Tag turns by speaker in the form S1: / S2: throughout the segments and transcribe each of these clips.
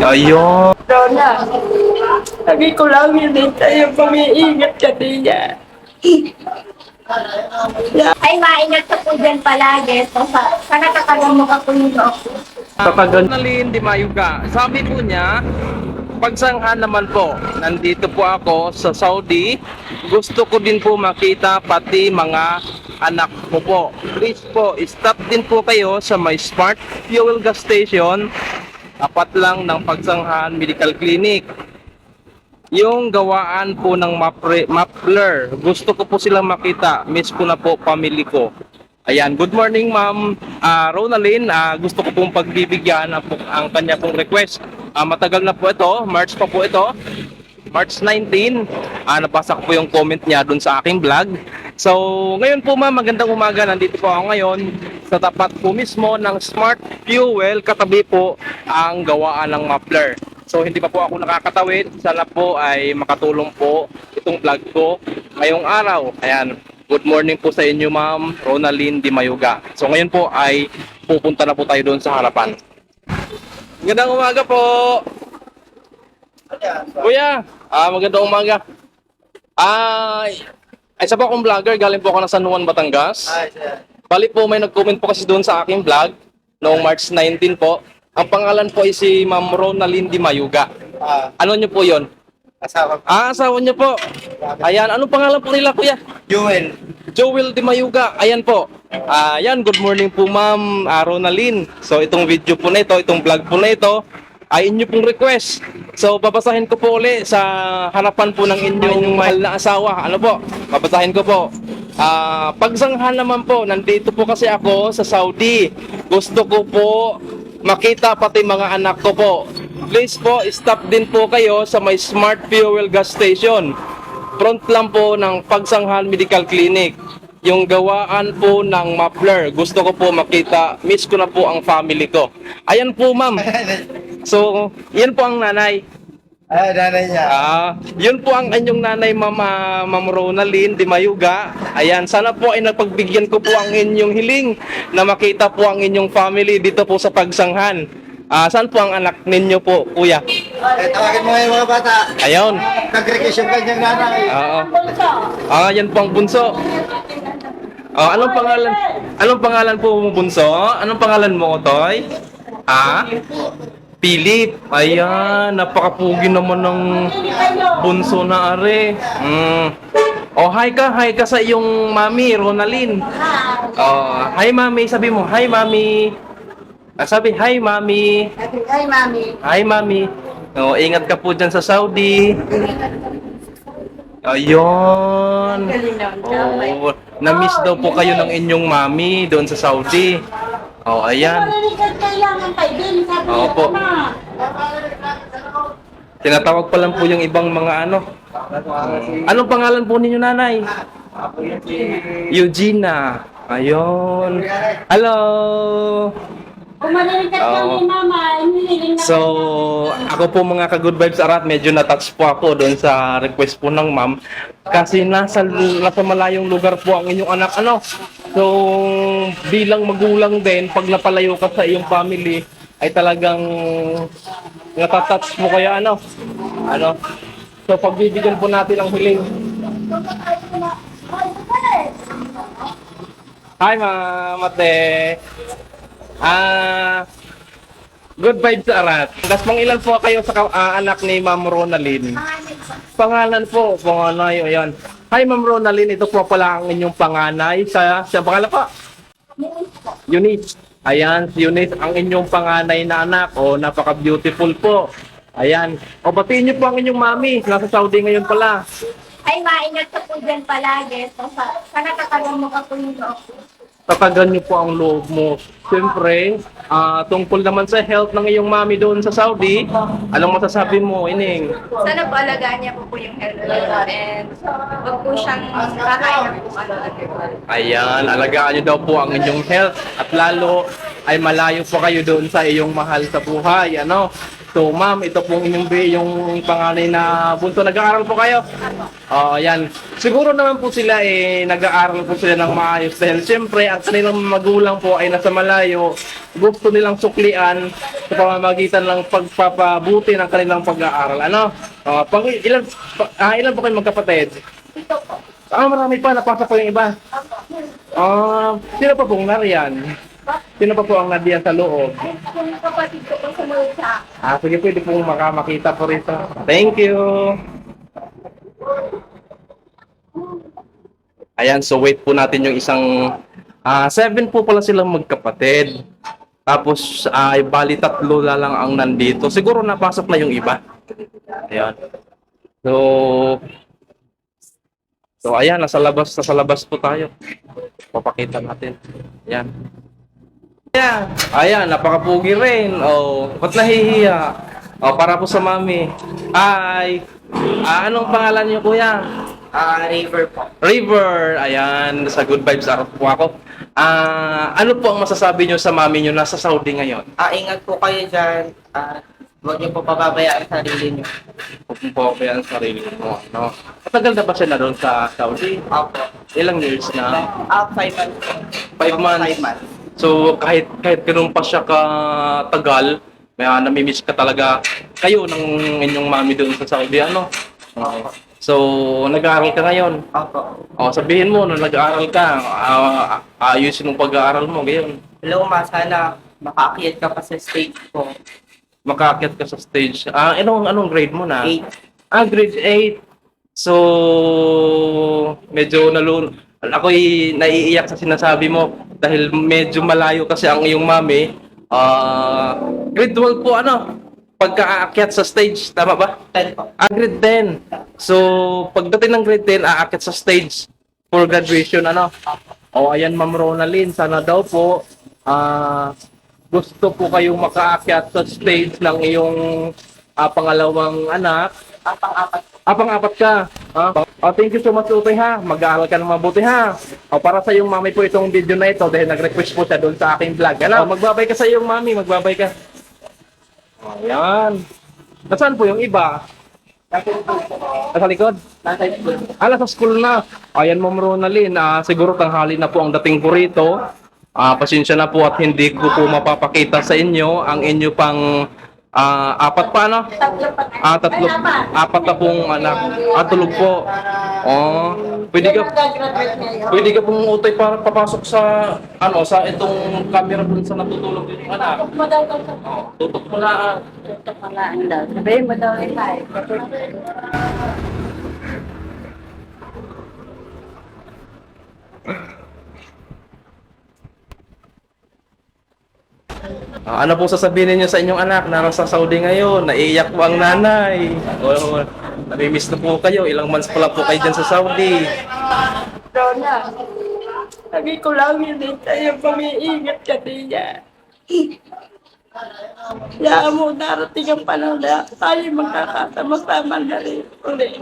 S1: Ayun.
S2: Lola, sabi ko lang hindi tayo pag-iingat ka niya.
S3: Ay, maingat ka po dyan palagi. So, sa, mo ka po yung loob.
S1: Kapag Nalin di Mayuga, sabi po niya, pagsanghan naman po, nandito po ako sa Saudi. Gusto ko din po makita pati mga anak ko po. Please po, stop din po kayo sa may Smart Fuel Gas Station. Apat lang ng pagsanghan medical clinic. Yung gawaan po ng mapre, Mapler, gusto ko po silang makita. Miss ko na po family ko. Ayan, good morning ma'am Ah, Ronaldin. Ah, gusto ko pong pagbibigyan ang, ang kanya pong request. Ah, matagal na po ito, March pa po ito. March 19, ah, nabasa ko po yung comment niya dun sa aking vlog. So, ngayon po ma'am, magandang umaga. Nandito po ako ngayon sa tapat po mismo ng Smart Fuel. Katabi po ang gawaan ng Mapler. So, hindi pa po ako nakakatawid. Sana po ay makatulong po itong vlog ko ngayong araw. Ayan, good morning po sa inyo ma'am Ronaldin Di Mayuga. So, ngayon po ay pupunta na po tayo doon sa harapan. Magandang umaga po! Kuya, ah, magandang umaga. Ay, ay isa po akong vlogger, galing po ako ng San Juan, Batangas. Bali po, may nag-comment po kasi doon sa aking vlog noong March 19 po. Ang pangalan po ay si Ma'am Ronaldin Di Mayuga.
S4: Ah,
S1: Ano niyo po yon?
S4: asawa ko.
S1: Ah, asawa niyo po. Ayan, anong pangalan po nila, kuya?
S4: Jewel.
S1: Joel Di Mayuga. Ayan po. Ayan, good morning po Ma'am uh, Ronaldin. So itong video po na ito, itong vlog po na ito, ay inyo pong request. So babasahin ko po uli sa harapan po ng inyong mahal na asawa. Ano po? Babasahin ko po. Ah, pagsanghan naman po, nandito po kasi ako sa Saudi. Gusto ko po makita pati mga anak ko po. Please po, stop din po kayo sa may Smart Fuel Gas Station front lang po ng Pagsanghan Medical Clinic. Yung gawaan po ng Mapler. Gusto ko po makita. Miss ko na po ang family ko. Ayan po, ma'am. So, yan po ang nanay.
S4: Ah, nanay niya.
S1: Ah, yun po ang inyong nanay, Mama Ma'am Ronaldin Di Mayuga. Ayan, sana po ay napagbigyan ko po ang inyong hiling na makita po ang inyong family dito po sa Pagsanghan. Ah, saan po ang anak ninyo po, kuya?
S4: Eh, tawagin mo nga yung mga bata.
S1: Ayun.
S4: Yung kanyang nanay.
S1: Oo. Ah, yan po ang bunso. Oh, anong pangalan? Anong pangalan po mo bunso? Anong pangalan mo, Toy? Ah? Philip. Ayan, napakapugi naman ng bunso na are. Mm. Oh, hi ka, hi ka sa iyong mami, Ronaldin. Oh, hi mami, sabi mo, hi mami. Ah, sabi, hi mami.
S3: Ay, mami.
S1: Hi, Mami. Oh, ingat ka po dyan sa Saudi. Ayun. Oh, na-miss daw po kayo ng inyong mami doon sa Saudi. Oh, ayan.
S3: kailangan pa din. Sabi
S1: niya, Opo. Tinatawag pa lang po yung ibang mga ano. Anong pangalan po ninyo, nanay? Eugenia. Ayun. Hello.
S3: Kumalilig ka
S1: Oo.
S3: kami, mama. Iniling na
S1: So, ako po mga ka-good vibes arat, medyo na-touch po ako doon sa request po ng ma'am. Kasi nasa, nasa malayong lugar po ang inyong anak. Ano? So, bilang magulang din, pag napalayo ka sa iyong family, ay talagang natatouch mo kaya ano? Ano? So, pagbibigyan po natin ang hiling. Hi, ma'am, ate. Ah, good vibes arat. Gas pang ilan po kayo sa ka- ah, anak ni Ma'am Ronaldin? Pangalan po, panganay, ayan. Hi Ma'am Ronaldin, ito po pala ang inyong panganay. Sa, sa pangalan po? Eunice. Ayan, si Eunice, ang inyong panganay na anak. O, napaka-beautiful po. Ayan. O, batiin niyo po ang inyong mami. Nasa Saudi ngayon pala.
S3: Ay, maingat ka po dyan palagi. So, sa, sana kakalang mo ka po yung loob.
S1: tatagan niyo po ang loob mo. Siyempre, ah, tungkol naman sa health ng iyong mami doon sa Saudi, anong masasabi mo, Ining?
S5: Sana po alagaan niya po po yung health niya and wag po siyang kakain ng kung ano
S1: Ayan, alagaan niyo daw po ang inyong health at lalo ay malayo po kayo doon sa iyong mahal sa buhay, ano? So, ma'am, ito pong inyong yung panganay na bunso. Nag-aaral po kayo? Oo, ayan. Siguro naman po sila eh, nag-aaral po sila ng maayos. Dahil siyempre, ang kanilang magulang po ay nasa malayo gusto nilang suklian sa pamamagitan ng pagpapabuti ng kanilang pag-aaral. Ano? Uh, pang, ilan, pa, ah, ilan po kayo magkapatid?
S3: Ito po.
S1: Ah, marami pa. Napasok po yung iba. Ah, sino pa pong nariyan? Sino pa po ang nadiyan sa loob?
S3: Yung kapatid ko po sumunod sa
S1: Ah, sige, pwede pong makamakita po rito. Thank you. Ayan, so wait po natin yung isang... Ah, seven po pala silang magkapatid. Tapos, ay bali tatlo na lang ang nandito. Siguro napasok na yung iba. Ayan. So, so ayan, nasa labas, nasa labas po tayo. Papakita natin. Ayan. Ayan, ayan, napakapugi rin. Oh, ba't nahihiya? Oh, para po sa mami. Ay, ah, anong pangalan niyo, kuya?
S2: Ah, River po.
S1: River. Ayan, sa Good Vibes Arap po ako. Ah, ano po ang masasabi niyo sa mami niyo nasa Saudi ngayon?
S2: Ah, ingat po kayo dyan. Ah, huwag niyo po pababayaan ang sarili niyo.
S1: Huwag mo po kaya ang sarili mo. No? Matagal na ba siya na doon sa Saudi?
S2: Opo.
S1: Ilang years na?
S2: Ah, five months po.
S1: Five months.
S2: Five months.
S1: So kahit kahit ganun pa siya katagal, may uh, namimiss ka talaga kayo ng inyong mami doon sa Saudi ano. Okay. So nag-aaral ka ngayon.
S2: Opo.
S1: O sabihin mo nung nag-aaral ka, ah, ayusin yung pag-aaral mo ngayon.
S2: Hello, ma. Sana makaakyat ka pa sa stage ko.
S1: Makaakyat ka sa stage. Ah, anong anong grade mo na?
S2: Eight.
S1: Ah, grade 8. So, medyo nalun... Ako'y naiiyak sa sinasabi mo dahil medyo malayo kasi ang iyong mami. Ah, grade 12 po ano? Pagka-aakyat sa stage, tama ba?
S2: Ten po.
S1: Ah, grade 10. So, pagdating ng grade 10, aakyat sa stage for graduation, ano? O, ayan, Ma'am Ronaldin, sana daw po, ah, gusto po kayong makaakyat sa stage ng iyong ah, pangalawang anak.
S2: Ah, pang-apat.
S1: Ah, pang-apat ka. Ah, oh, thank you so much, Utoy, ha. Mag-aaral ka ng mabuti, ha. O, para sa iyong mami po itong video na ito dahil nag-request po siya doon sa aking vlog. Ano, magbabay ka sa iyong mami, magbabay ka. Ayan. Nasaan po yung iba? Nasa likod?
S2: Nasa school.
S1: Ala sa school na. Ayan, Ma'am Ronaldin. Ah, siguro tanghali na po ang dating ko rito. Ah, pasensya na po at hindi ko po mapapakita sa inyo ang inyo pang ah, apat pa, no?
S3: tatlo pa na.
S1: Ah, tatlo,
S3: Ay, apat.
S1: apat na pong anak. Ah, tulog po. Oh, pwede ka,
S3: Nag-graduate ngayon.
S1: pwede ka pong utay para papasok sa, ano, sa itong camera dun sa natutulog yung anak.
S3: Mo daw daw sa
S1: Oh, tutok mo na. ah.
S3: Ito pala ang daw. Sabihin mo daw eh, ay
S1: Ah, ano pong sasabihin niyo sa inyong anak na nasa Saudi ngayon? Naiiyak po ang nanay. O, namimiss na po kayo. Ilang months pa lang po kayo dyan sa Saudi.
S2: Rona, sabi ko lang hindi tayo pag-iingat ka niya. Kaya mo darating ang panahon na tayo magkakasama-sama na rin ulit.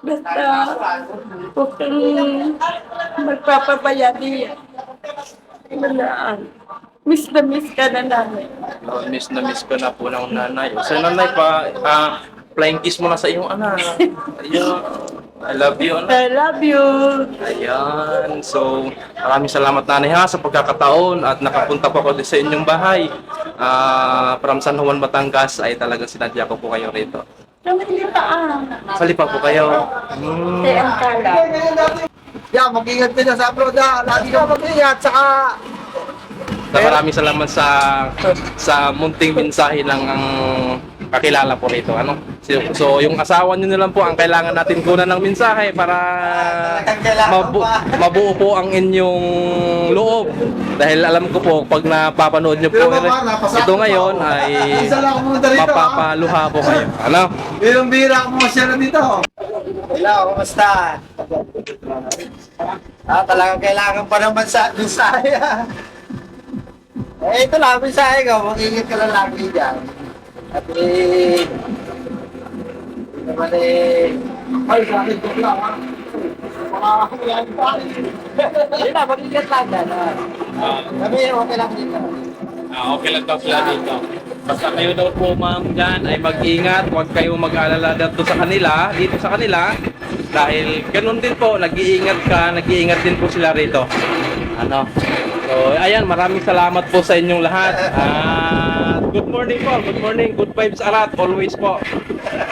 S2: Basta, huwag kang magpapabaya niya. Manaan. Miss na miss ka na namin.
S1: Oh, miss na miss ko na po ng nanay. Sa nanay pa, ah, flying kiss mo na sa iyong anak. Ayun. I love you. anak.
S2: I love you.
S1: Ayan. So, maraming salamat nanay ha sa pagkakataon at nakapunta po ako sa inyong bahay. Ah, from San Juan, Batangas ay talagang sinadya ko po kayo rito.
S2: Kami pa ah.
S1: Salipa po kayo. Hmm.
S2: Kaya ang kala.
S4: Yeah, mag-ingat din na sa abroad ha. Lagi ka mag-ingat. Saka,
S1: So, maraming salamat sa sa munting mensahe ng ang kakilala po rito. Ano? So, so, yung asawa niyo na lang po ang kailangan natin kunan ng mensahe para mabu- mabuo po ang inyong loob. Dahil alam ko po, pag napapanood niyo po ito ngayon ay
S4: Isa lang ako pumunta rito, ha?
S1: mapapaluha po kayo. Ano?
S4: Ilang bira ako masyara dito. Hello, kumusta? Ah, talagang kailangan pa naman sa mensahe ha. Eh, ito lang, mensahe ko. Mag-ingat ka lang lagi dyan. At eh, naman eh, ay, sa akin ko lang ha. Hindi na, mag-ingat dyan. ha. Sabi, okay lang dito.
S1: Ah, okay lang daw sila dito. Basta kayo daw po ma'am dyan ay mag-ingat, huwag kayo mag-alala dito sa kanila, dito sa kanila. Dahil ganun din po, nag-iingat ka, nag-iingat din po sila rito. Ano? So, ayan, maraming salamat po sa inyong lahat. At good morning po, good morning, good vibes arat, always po.